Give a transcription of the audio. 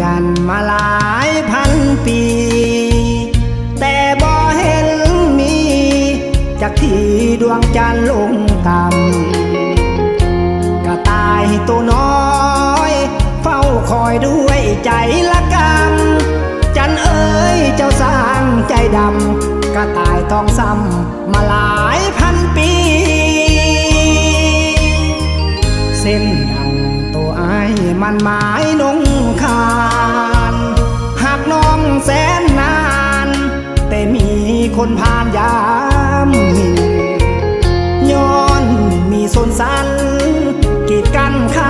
จันทร์มาหลายพันปี แต่บ่เห็นมีจากที่ดวงจันทร์ลงต่ำกระตายตัวน้อยเฝ้าคอยด้วยใจละกำจันเอ๋ยเจ้าสร้างใจดำกระตายต้องซ้ำมาหลายพันปี เส้นดังตัวไอ้มันหมายนง แสนนาน แต่มีคนผ่านยามมิย้อนมีสนสันกีดกันค่ะ